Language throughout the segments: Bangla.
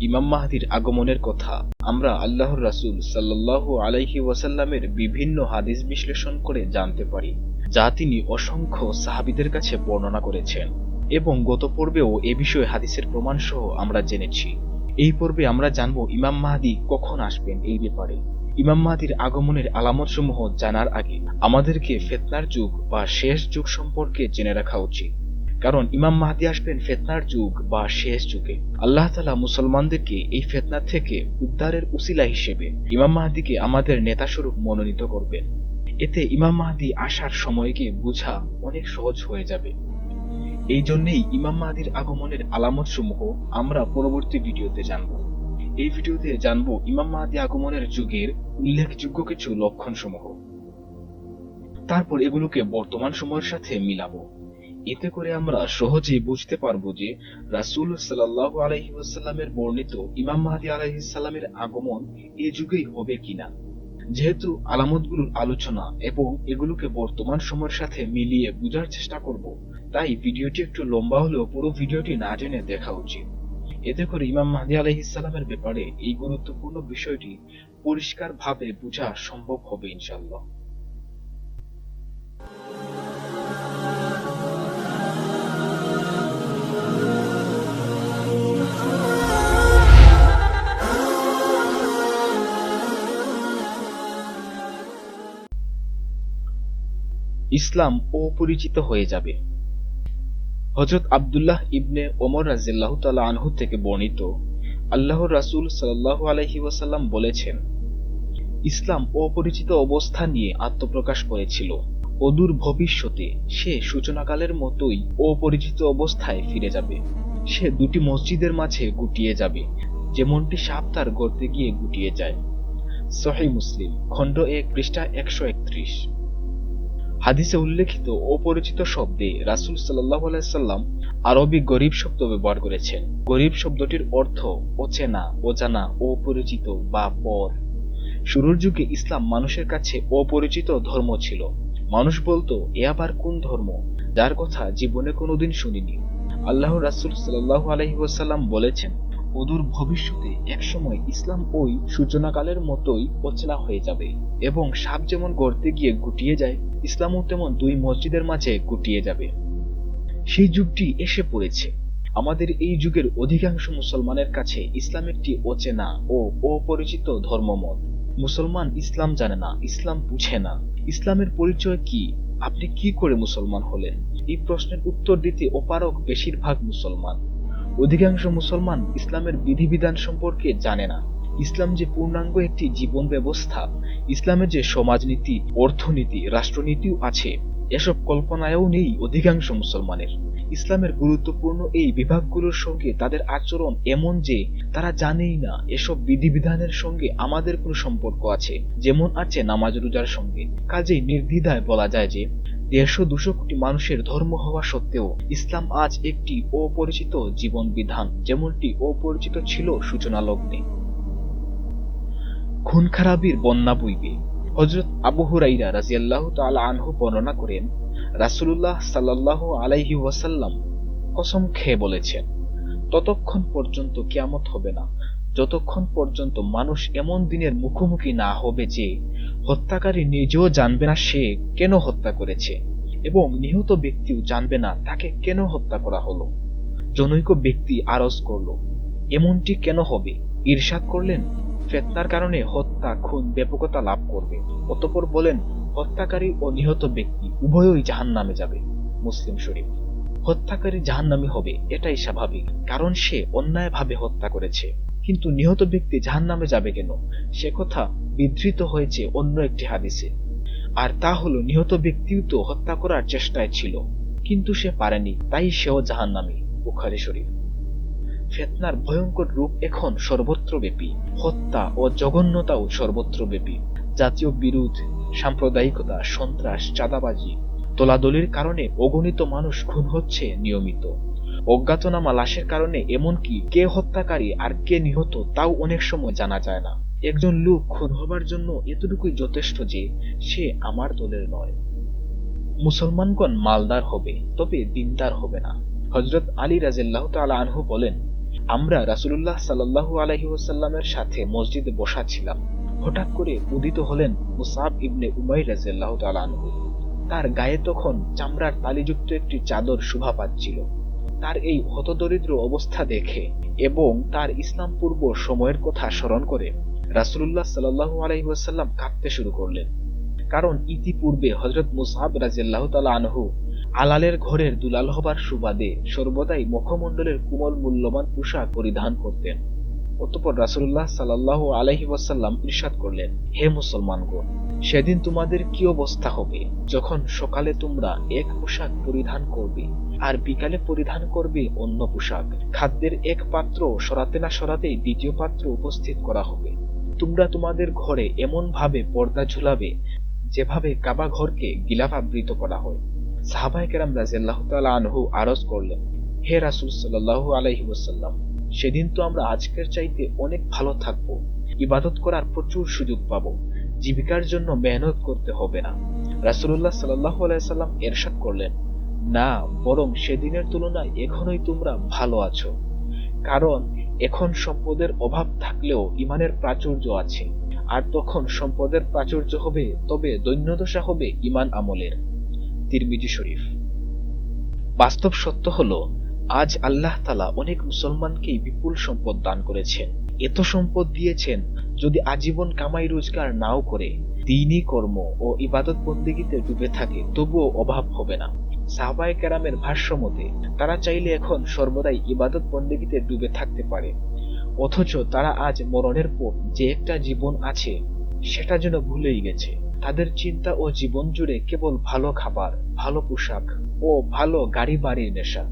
ইমাম মাহাদির আগমনের কথা। আমরা আল্লাহর রাসূল সাল্লাল্লাহু আলাইহি ওয়াসাল্লামের বিভিন্ন হাদিস বিশ্লেষণ করে জানতে পারি, যা তিনি অসংখ্য সাহাবিদের কাছে বর্ণনা করেছেন। এবং গত পর্বেও এ বিষয়ে হাদিসের প্রমাণ সহ আমরা জেনেছি। এই পর্বে আমরা জানব ইমাম মাহাদি কখন আসবেন এই ব্যাপারে। ইমাম মাহাদির আগমনের আলামতসমূহ জানার আগে আমাদেরকে ফেতনার যুগ বা শেষ যুগ সম্পর্কে জেনে রাখা উচিত। কারণ ইমাম মাহাদি আসবেন ফেতনার যুগ বা শেষ যুগে। আল্লাহ তালা মুসলমানদেরকে এই ফেতনা থেকে উদ্ধারের উসিলা হিসেবে ইমাম মাহাদিকে আমাদের নেতাস্বরূপ মনোনীত করবেন। এতে ইমাম মাহাদি আসার সময়কে বোঝা অনেক সহজ হয়ে যাবে। এই জন্যেই ইমাম মাহাদির আগমনের আলামত সমূহ আমরা পরবর্তী ভিডিওতে জানব। এই ভিডিওতে জানব ইমাম মাহাদি আগমনের যুগের উল্লেখযোগ্য কিছু লক্ষণ সমূহ তারপর এগুলোকে বর্তমান সময়ের সাথে মিলাবো। এতে করে আমরা সহজেই বুঝতে পারব যে রাসূল সাল্লাল্লাহু আলাইহি ওয়াসাল্লামের বর্ণিত ইমাম মাহদি আলাইহিস সালামের আগমন এ যুগেই হবে কিনা। যেহেতু আলামতগুলোর আলোচনা এবং এগুলোকে বর্তমান সময়ের সাথে মিলিয়ে বোঝার চেষ্টা করব, তাই ভিডিওটি একটু লম্বা হলেও পুরো ভিডিওটি না জেনে দেখা উচিত। এতে করে ইমাম মাহদি আলাইহিস সালামের ব্যাপারে এই গুরুত্বপূর্ণ বিষয়টি পরিষ্কারভাবে বোঝা সম্ভব হবে ইনশাআল্লাহ। ইসলাম অপরিচিত হয়ে যাবে। হজরত আবদুল্লাহ ইবনে ওমর রাজিল্লাহ তালা আনহু থেকে বর্ণিত আল্লাহর রাসূল সাল্লাল্লাহু আলাইহি ওয়াসাল্লাম বলেছেন, ইসলাম অপরিচিত অবস্থা নিয়ে আত্মপ্রকাশ করেছিল অদূর ভবিষ্যতে সে সূচনাকালের মতোই অপরিচিত অবস্থায় ফিরে যাবে। সে দুটি মসজিদের মাঝে গুটিয়ে যাবে, যেমনটি সাপ তার গর্তে গিয়ে গুটিয়ে যায়। সহি মুসলিম, খণ্ড এক, পৃষ্ঠা একশো একত্রিশ। হাদিসে উল্লেখিত অপরিচিত শব্দে রাসুল সাল্লাহ সাল্লাম আরবি গরিব শব্দ ব্যবহার করেছেন। গরিব শব্দটির অর্থ অচেনা, অজানা, অপরিচিত বা পর। শুরুর যুগে ইসলাম মানুষের কাছে অপরিচিত ধর্ম ছিল। মানুষ বলতো, এ আবার কোন ধর্ম? যার কথা জীবনে কোনোদিন শুনিনি। আল্লাহ রাসুল সাল্লাহ আলহি ওয়াসাল্লাম বলেছেন অদূর ভবিষ্যতে একসময় ইসলাম ওই সূচনাকালের মতোই অচেনা হয়ে যাবে এবং সাপ যেমন গড়তে গিয়ে গুটিয়ে যায় ইসলামও তেমন দুই মসজিদের মাঝে গুটিয়ে যাবে। সেই যুগটি এসে পড়েছে। আমাদের এই যুগের অধিকাংশ মুসলমানের কাছে ইসলাম একটি অচেনা ও অপরিচিত ধর্মমত। মুসলমান ইসলাম জানে না, ইসলাম বুঝে না। ইসলামের পরিচয় কি? আপনি কি করে মুসলমান হলেন? এই প্রশ্নের উত্তর দিতে অপারক বেশিরভাগ মুসলমান। অধিকাংশ মুসলমান ইসলামের বিধিবিধান সম্পর্কে জানে না। ইসলাম যে পূর্ণাঙ্গ একটি জীবন ব্যবস্থা, ইসলামের যে সমাজনীতি, অর্থনীতি, রাষ্ট্রনীতিও আছে, এসব কল্পনায়ও নেই অধিকাংশ মুসলমানের। ইসলামের গুরুত্বপূর্ণ এই বিভাগগুলোর সঙ্গে তাদের আচরণ এমন যে, তারা জানেই না এসব বিধিবিধানের সঙ্গে আমাদের কোনো সম্পর্ক আছে, যেমন আছে নামাজ রোজার সঙ্গে। কাজেই নির্দ্বিধায় বলা যায় যে, দেড়শো দুশো কোটি মানুষের ধর্ম হওয়া সত্ত্বেও ইসলাম আজ একটি অপরিচিত জীবন বিধান, যেমনটি অপরিচিত ছিল সূচনা লগ্নে। খুন খারাপির বন্যা বইবে। হজরত আবু হুরাইরা রাজিয়াল্লাহ তালা আনহু বর্ণনা করেন রাসুল্লাহ সাল্লাহ আলাইহি ওয়াসাল্লাম কসম খেয়ে বলেছেন, ততক্ষণ পর্যন্ত কিয়ামত হবে না। যতক্ষণ পর্যন্ত মানুষ এমন দিনের মুখোমুখি না হবে যে হত্যাকারী নিজেও জানবে না সে কেন হত্যা করেছে এবং নিহত ব্যক্তিও জানবে না তাকে কেন হত্যা করা হলো। জনৈক ব্যক্তি আরজ করল, এমনটি কেন হবে? ঈর্ষাদ করলেন? ফেতনার কারণে হত্যা, খুন, ব্যাপকতা লাভ করবে। অতপর বলেন, হত্যাকারী ও নিহত ব্যক্তি উভয়ই জাহান নামে যাবে, মুসলিম শরীফ। হত্যাকারী জাহান নামে হবে, এটাই স্বাভাবিক, কারণ সে অন্যায়ভাবে হত্যা করেছে। কিন্তু নিহত ব্যক্তি জাহান নামে যাবে কেন? সে কথা বিধৃত হয়েছে অন্য একটি হাদিসে। আর তা হলো, নিহত ব্যক্তিও তো হত্যা করার চেষ্টায় ছিল, কিন্তু সে পারেনি, তাই সেও জাহান নামে বুখারি শরীফ। ফেতনার ভয়ঙ্কর রূপ এখন সর্বত্র ব্যাপী হত্যা ও জঘন্যতাও সর্বত্র ব্যাপী জাতীয় বিরোধ, সাম্প্রদায়িকতা, সন্ত্রাস, চাঁদাবাজি তোলাদলির কারণে অগণিত মানুষ খুন হচ্ছে নিয়মিত। অজ্ঞাতনামা লাশের কারণে এমনকি কে হত্যাকারী আর কে নিহত তাও অনেক সময় জানা যায় না। একজন লোক খুন হবার জন্য এতটুকুই যথেষ্ট যে সে আমার দলের নয়। মুসলমানগণ মালদার হবে, তবে দিনদার হবে না। হজরত আলী রাজিল্লাহ তালা আনহু বলেন আমরা রাসুলুল্লাহ সাল্লাহু আলহি ওসাল্লামের সাথে মসজিদে বসা ছিলাম। হঠাৎ করে উদিত হলেন মুসাব ইবনে উমাই রাজিয়াল্লাহ তালানহু তার গায়ে তখন চামড়ার তালিযুক্ত একটি চাদর শোভা পাচ্ছিল। তার এই হতদরিদ্র অবস্থা দেখে এবং তার ইসলাম পূর্ব সময়ের কথা স্মরণ করে রাসুলুল্লাহ সাল্লাহু আলহি ওয়াসাল্লাম কাঁদতে শুরু করলেন। কারণ ইতিপূর্বে হজরত মুসাহাব রাজিয়াল্লাহ তালা আনহু আলালের ঘরের দুলাল হবার সুবাদে সর্বদাই মুখমণ্ডলের কোমল মূল্যবান পোশাক পরিধান করতেন। অতপর রাসুল্লাহ সাল্লাহ আলহি ওয়াসাল্লাম ইরশাদ করলেন, হে মুসলমানগণ, সেদিন তোমাদের কি অবস্থা হবে? যখন সকালে তোমরা এক পোশাক পরিধান করবে আর বিকালে পরিধান করবে অন্য পোশাক, খাদ্যের এক পাত্র সরাতে না সরাতেই দ্বিতীয় পাত্র উপস্থিত করা হবে। তোমরা তোমাদের ঘরে এমন ভাবে পর্দা ঝুলাবে যেভাবে কাবা ঘরকে গিলাফ আবৃত করা হয়। সাহাবাই কেরাম রাজিয়াল্লাহ তালা আনহু আরজ করলেন, হে রাসুল সাল্লাহ আলাইহি ওসাল্লাম সেদিন তো আমরা আজকের চাইতে অনেক ভালো থাকব, ইবাদত করার প্রচুর সুযোগ পাব, জীবিকার জন্য মেহনত করতে হবে না। রাসুল্লাহ সাল্লাহ আলাইসাল্লাম এরশাদ করলেন, না, বরং সেদিনের তুলনায় এখনই তোমরা ভালো আছো, কারণ এখন সম্পদের অভাব থাকলেও ইমানের প্রাচুর্য আছে, আর তখন সম্পদের প্রাচুর্য হবে, তবে দৈন্যদশা হবে ইমান আমলের। তিরমিজি শরীফ। বাস্তব সত্য হলো, আজ আল্লাহ তালা অনেক মুসলমানকেই বিপুল সম্পদ দান করেছেন। এত সম্পদ দিয়েছেন যদি আজীবন কামাই রোজগার নাও করে, দিনই কর্ম ও ইবাদত বন্দিগিতে ডুবে থাকে, তবুও অভাব হবে না। সাহবায় কেরামের ভাষ্য মতে তারা চাইলে এখন সর্বদাই ইবাদত বন্দিগিতে ডুবে থাকতে পারে। অথচ তারা আজ মরণের পর যে একটা জীবন আছে, সেটা যেন ভুলেই গেছে। তাদের চিন্তা ও জীবন জুড়ে কেবল ভালো খাবার, ভালো পোশাক ও ভালো গাড়ি বাড়ির নেশা।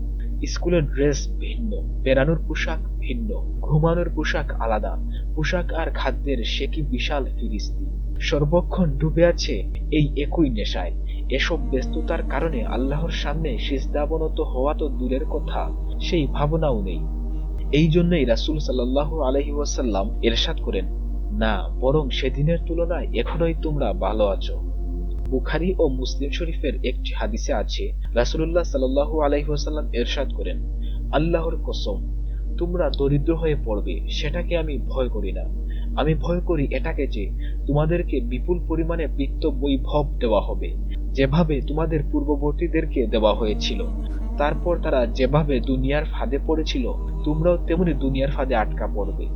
স্কুলের ড্রেস ভিন্ন, বেড়ানোর পোশাক ভিন্ন, ঘুমানোর পোশাক আলাদা, পোশাক আর খাদ্যের সে কি বিশাল ফিরিস্তি। সর্বক্ষণ ডুবে আছে এই একই নেশায়। এসব ব্যস্ততার কারণে আল্লাহর সামনে সিজদাবনত হওয়া তো দূরের কথা, সেই ভাবনাও নেই। এই জন্যই রাসুল সাল্লাহ আলহি ওয়াসাল্লাম এরশাদ করেন না, বরং সেদিনের তুলনায় এখনোই তোমরা ভালো আছো। বুখারি ও মুসলিম শরীফের একটি হাদিসে আছে রাসুল্লাহ সাল্লাহ আলহিহাসাল্লাম এরশাদ করেন, আল্লাহর কসম, তোমরা দরিদ্র হয়ে পড়বে, সেটাকে আমি ভয় করি না। আমি ভয় করি এটাকে যে, তোমাদেরকে বিপুল পরিমাণে বৃত্ত বৈভব দেওয়া হবে, যেভাবে তোমাদের পূর্ববর্তীদেরকে দেওয়া হয়েছিল। তারপর তারা যেভাবে দুনিয়ার ফাঁদে পড়েছিল, তোমরাও তেমনি দুনিয়ার ফাঁদে আটকা পড়বে।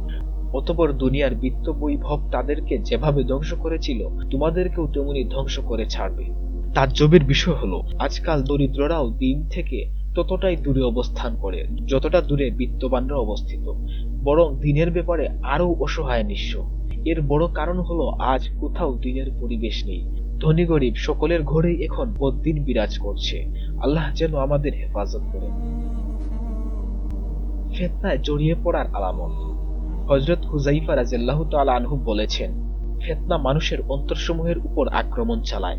অতপর দুনিয়ার বিত্ত বৈভব তাদেরকে যেভাবে ধ্বংস করেছিল, তোমাদেরকেও তেমনি ধ্বংস করে ছাড়বে। তাজ্জবের বিষয় হলো, আজকাল দরিদ্ররাও দিন থেকে ততটাই দূরে অবস্থান করে, যতটা দূরে বিত্তবানরা অবস্থিত। বরং দিনের ব্যাপারে আরও অসহায় নিঃস্ব। এর বড় কারণ হলো, আজ কোথাও দিনের পরিবেশ নেই। ধনী গরিব সকলের ঘরেই এখন বদিন বিরাজ করছে। আল্লাহ যেন আমাদের হেফাজত করেন। ফেতনায় জড়িয়ে পড়ার আলামত। হজরত হুজাইফা রাজিয়াল্লাহ তাআলা আনহু বলেছেন, ফেতনা মানুষের অন্তরসমূহের উপর আক্রমণ চালায়।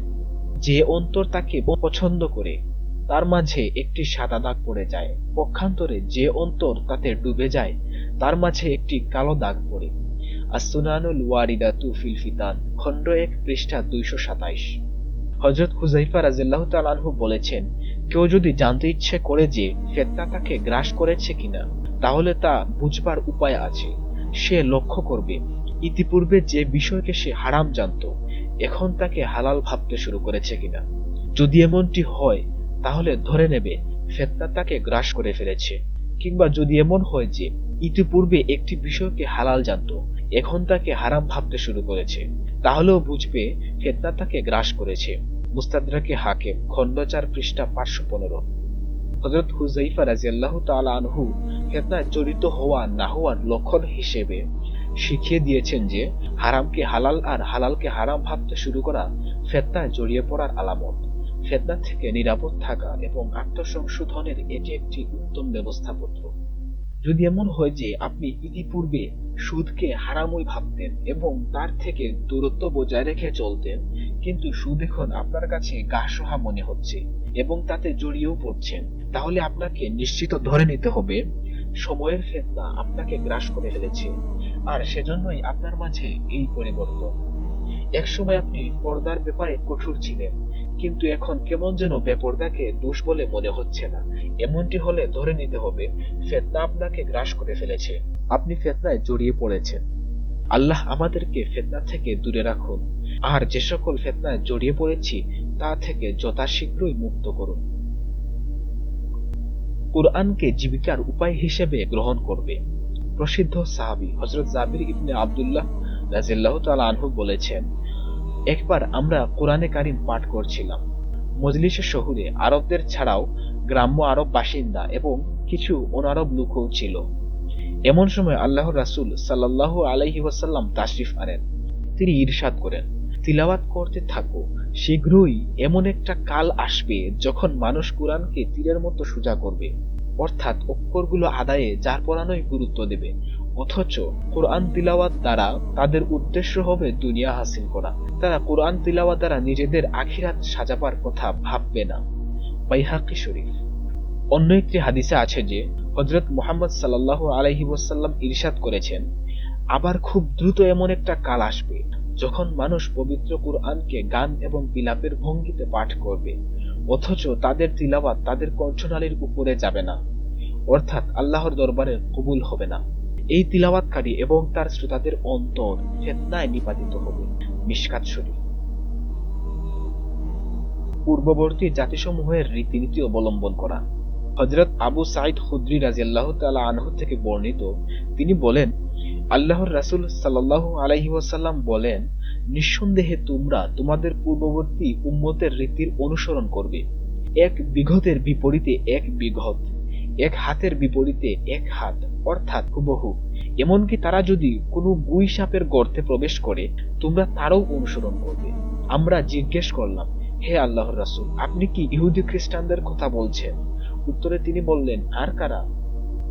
যে অন্তর তাকে পছন্দ করে, তার মাঝে একটি সাদা দাগ পড়ে যায়। পক্ষান্তরে যে অন্তর তাতে ডুবে যায়, তার মাঝে একটি কালো দাগ পড়ে। আসুনানুল ওয়ারিদাতু ফিল ফিতান, খণ্ড এক, পৃষ্ঠা দুইশো সাতাইশ। হজরত হুজাইফা রাজিয়াল্লাহ তাআলা বলেছেন, কেউ যদি জানতে ইচ্ছে করে যে ফেতনা তাকে গ্রাস করেছে কিনা, তাহলে তা বুঝবার উপায় আছে। সে লক্ষ্য করবে। ইতিপূর্বে যে বিষয়কে সে হারাম জানত, এখন তাকে হালাল ভাবতে শুরু করেছে কিনা। যদি এমনটি হয়, তাহলে ধরে নেবে, ফেতনা তাকে গ্রাস করে ফেলেছে। কিংবা যদি এমন হয় যে, ইতিপূর্বে একটি বিষয়কে হালাল জানত, এখন তাকে হারাম ভাবতে শুরু করেছে, তাহলেও বুঝবে, ফেতনা তাকে গ্রাস করেছে। মুস্তাদরাকে হাকিম খণ্ড চার পৃষ্ঠা পাঁচশো পনেরো। হজরত হুজাইফা রাজিয়াল্লাহ আল্লাহ আনহু ফেতনায় জড়িত হওয়া না হওয়ার লক্ষণ হিসেবে শিখিয়ে দিয়েছেন যে, হারামকে হালাল আর হালালকে হারাম ভাবতে শুরু করা ফেতনায় জড়িয়ে পড়ার আলামত। ফেতনা থেকে নিরাপদ থাকা এবং আত্মসংশোধনের এটি একটি উত্তম ব্যবস্থাপত্র। যদি এমন হয় যে আপনি ইতিপূর্বে সুদকে হারামই ভাবতেন এবং তার থেকে দূরত্ব বজায় রেখে চলতেন, কিন্তু সুদ এখন আপনার কাছে গা মনে হচ্ছে এবং তাতে জড়িয়েও পড়ছেন, তাহলে আপনাকে নিশ্চিত ধরে নিতে হবে, সময়ের ফেতনা আপনাকে গ্রাস করে ফেলেছে। আর সেজন্যই আপনার মাঝে এই পরিবর্তন। একসময় আপনি পর্দার ব্যাপারে কঠোর ছিলেন কিন্তু এখন কেমন যেন বেপরদাকে দোষ বলে মনে হচ্ছে না। এমনটি হলে ধরে নিতে হবে, ফেতনা আপনাকে গ্রাস করে ফেলেছে। আপনি ফেতনায় জড়িয়ে পড়েছেন। আল্লাহ আমাদেরকে ফেতনা থেকে দূরে রাখুন। আর যে সকল ফেতনায় জড়িয়ে পড়েছি, তা থেকে যথাশীঘ্রই মুক্ত করুন। কুরআনকে জীবিকার উপায় হিসেবে গ্রহণ করবে। প্রসিদ্ধ সাহাবি হজরত জাবির ইবনে আবদুল্লাহ রাজিল্লাহ তালা আনহু বলেছেন একবার আমরা কোরআনে কারিম পাঠ করছিলাম। মজলিসের শহুরে আরবদের ছাড়াও গ্রাম্য আরব বাসিন্দা এবং কিছু অনারব লোকও ছিল। এমন সময় আল্লাহ রাসুল সাল্লাহ আলাইহি ওয়াসাল্লাম তাশরিফ আনেন। তিনি ইরশাদ করেন, তিলাওয়াত করতে থাকো, শীঘ্রই এমন একটা কাল আসবে যখন মানুষ কোরআনকে তীরের মতো সোজা করবে। অর্থাৎ অক্ষরগুলো আদায়ে যার পড়ানোই গুরুত্ব দেবে। অথচ কোরআন তিলাওয়াত দ্বারা তাদের উদ্দেশ্য হবে দুনিয়া হাসিল করা। তারা কোরআন তিলাওয়াত দ্বারা নিজেদের আখিরাত সাজাবার কথা ভাববে না। বাইহাকি শরীফ। অন্য একটি হাদিসে আছে যে হজরত মোহাম্মদ সাল্লাহ আলহি ওয়াসাল্লাম ইরশাদ করেছেন, আবার খুব দ্রুত এমন একটা কাল আসবে, যখন মানুষ পবিত্র কুরআনকে গান এবং বিলাপের ভঙ্গিতে পাঠ করবে, অথচ তাদের তিলাওয়াত তাদের কণ্ঠনালীর উপরে যাবে না, অর্থাৎ আল্লাহর দরবারে কবুল হবে না। এই তিলাওয়াতকারী এবং তার শ্রোতাদের অন্তর ফেতনায় নিপাতিত হবে। মিশকাত শরীফ। পূর্ববর্তী জাতিসমূহের রীতিনীতি অবলম্বন করা। হজরত আবু সাইদ খুদ্রি রাজিয়াল্লাহ তালা আনহু থেকে বর্ণিত, তিনি বলেন, আল্লাহর রাসুল সাল্লাহ আলাইহি ওয়াসাল্লাম বলেন, নিঃসন্দেহে তোমরা তোমাদের পূর্ববর্তী উম্মতের রীতির অনুসরণ করবে। এক বিঘতের বিপরীতে এক বিঘত। এক হাতের বিপরীতে এক হাত, অর্থাৎ হুবহু। এমনকি তারা যদি কোনো গুই সাপের গর্তে প্রবেশ করে, তোমরা তারও অনুসরণ করবে। আমরা জিজ্ঞেস করলাম, হে আল্লাহর রাসুল, আপনি কি ইহুদি খ্রিস্টানদের কথা বলছেন? উত্তরে তিনি বললেন, আর কারা?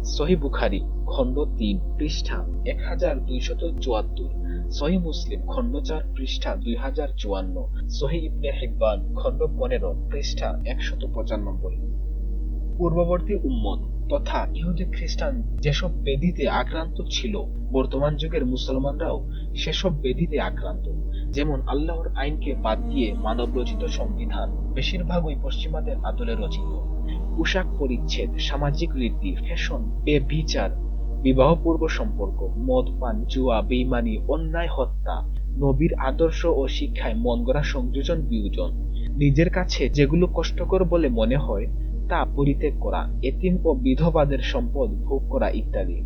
সহি বুখারি, খণ্ড তিন, পৃষ্ঠা এক হাজার দুইশত চুয়াত্তর। সহি মুসলিম, খণ্ড চার, পৃষ্ঠা দুই হাজার চুয়ান্ন। সহি ইবনে হিব্বান, খণ্ড পনেরো, পৃষ্ঠা একশত পঁচানব্বই। পূর্ববর্তী উম্মত তথা ইহুদি খ্রিস্টান যেসব বেদিতে আক্রান্ত ছিল, বর্তমান যুগের মুসলমানরাও সেসব বেদিতে আক্রান্ত। যেমন আল্লাহর আইনকে বাদ দিয়ে মানব রচিত সংবিধান বেশিরভাগই পশ্চিমাদের আদলে রচিত। পোশাক পরিচ্ছেদ, সামাজিক রীতি, ফ্যাশন, বেবিচার বিবাহ পূর্ব সম্পর্ক, মদ, পান, জুয়া, বেইমানি, অন্যায়, হত্যা, নবীর আদর্শ ও শিক্ষায় মন গড়া সংযোজন বিয়োজন। নিজের কাছে যেগুলো কষ্টকর বলে মনে হয় তা পরিত্যাগ করা, এতিম ও বিধবাদের সম্পদ ভোগ করা ইত্যাদি।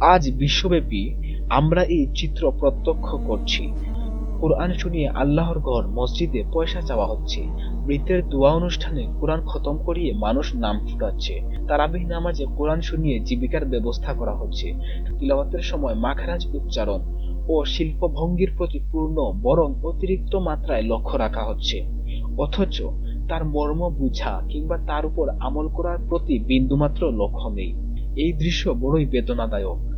আজ বিশ্বব্যাপী আমরা এই চিত্র প্রত্যক্ষ করছি। কোরআন শুনিয়ে আল্লাহর ঘর, মসজিদে পয়সা চাওয়া হচ্ছে। মৃতের দোয়া অনুষ্ঠানে কোরআন খতম করিয়ে মানুষ নাম ফুটাচ্ছে। তারাবিহ নামাজে কোরআন শুনিয়ে জীবিকার ব্যবস্থা করা হচ্ছে। তিলাওয়াতের সময় মাখরাজ উচ্চারণ ও শিল্পভঙ্গির প্রতি পূর্ণ বরং অতিরিক্ত মাত্রায় লক্ষ্য রাখা হচ্ছে। অথচ তার মর্ম বুঝা কিংবা তার উপর আমল করার প্রতি বিন্দুমাত্র লক্ষ্য নেই। এই দৃশ্য বড়ই বেদনাদায়ক।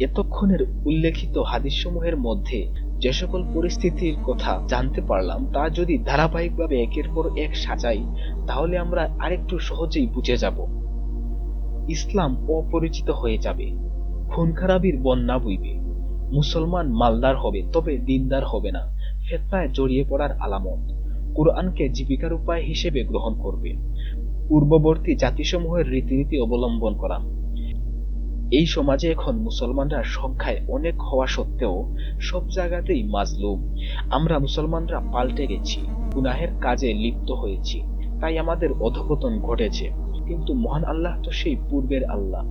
এতক্ষণের উল্লেখিত হাদিসসমূহের মধ্যে যে সকল পরিস্থিতির কথা জানতে পারলাম, তা যদি ধারাবাহিকভাবে একের পর এক সাজাই, তাহলে আমরা আরেকটু সহজেই বুঝে যাব। ইসলাম অপরিচিত হয়ে যাবে। খুন খারাপির বন্যা বইবে। মুসলমান মালদার হবে, তবে দিনদার হবে না। ফেতনায় জড়িয়ে পড়ার আলামত। কোরআনকে জীবিকার উপায় হিসেবে গ্রহণ করবে। পূর্ববর্তী জাতিসমূহের রীতিনীতি অবলম্বন করা। এই সমাজে এখন মুসলমানরা সংখ্যায় অনেক হওয়া সত্ত্বেও সব জায়গাতেই মাজলুম। আমরা মুসলমানরা পাল্টে গেছি, গুনাহের কাজে লিপ্ত হয়েছি, তাই আমাদের অধপতন ঘটেছে। কিন্তু মহান আল্লাহ তো সেই পূর্বের আল্লাহ।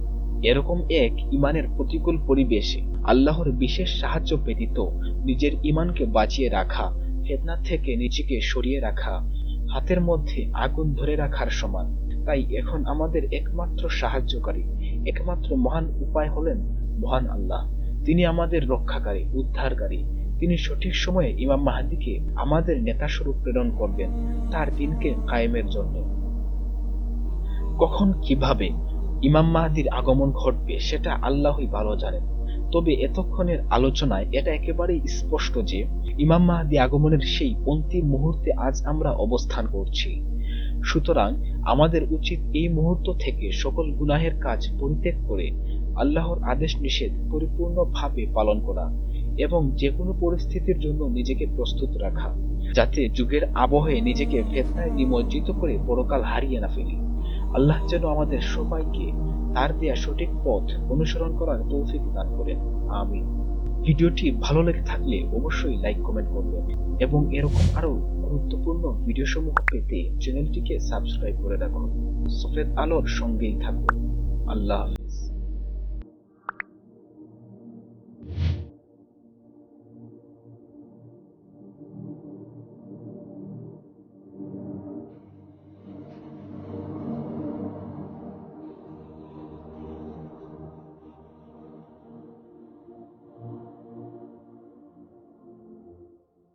এরকম এক ইমানের প্রতিকূল পরিবেশে আল্লাহর বিশেষ সাহায্য ব্যতীত নিজের ইমানকে বাঁচিয়ে রাখা ফেতনা থেকে নিজেকে সরিয়ে রাখা, হাতের মধ্যে আগুন ধরে রাখার সমান। তাই এখন আমাদের একমাত্র সাহায্যকারী, একমাত্র মহান উপায় হলেন মহান আল্লাহ। তিনি আমাদের রক্ষাকারী, উদ্ধারকারী। তিনি সঠিক সময়ে ইমাম মাহাদিকে আমাদের নেতা স্বরূপ প্রেরণ করবেন তার দিনকে কায়েমের জন্য। কখন কীভাবে ইমাম মাহাদির আগমন ঘটবে সেটা আল্লাহই ভালো জানেন। তবে এতক্ষণের আলোচনায় এটা একেবারেই স্পষ্ট যে ইমাম মাহাদি আগমনের সেই অন্তিম মুহূর্তে আজ আমরা অবস্থান করছি। সুতরাং আমাদের উচিত এই মুহূর্ত থেকে সকল গুনাহের কাজ পরিত্যাগ করে আল্লাহর আদেশ নিষেধ পরিপূর্ণভাবে পালন করা এবং যে কোনো পরিস্থিতির জন্য নিজেকে প্রস্তুত রাখা, যাতে যুগের আবহে নিজেকে ফেতনায় নিমজ্জিত করে পরকাল হারিয়ে না ফেলি। আল্লাহ যেন আমাদের সবাইকে তার দেয়া সঠিক পথ অনুসরণ করার তৌফিক দান করেন। আমি ভিডিওটি ভালো লেগে থাকলে অবশ্যই লাইক, কমেন্ট করবেন এবং এরকম আরও গুরুত্বপূর্ণ ভিডিও সমূহ পেতে চ্যানেলটিকে সাবস্ক্রাইব করে রাখুন। সফেদ আলোর সঙ্গেই থাকুন। আল্লাহ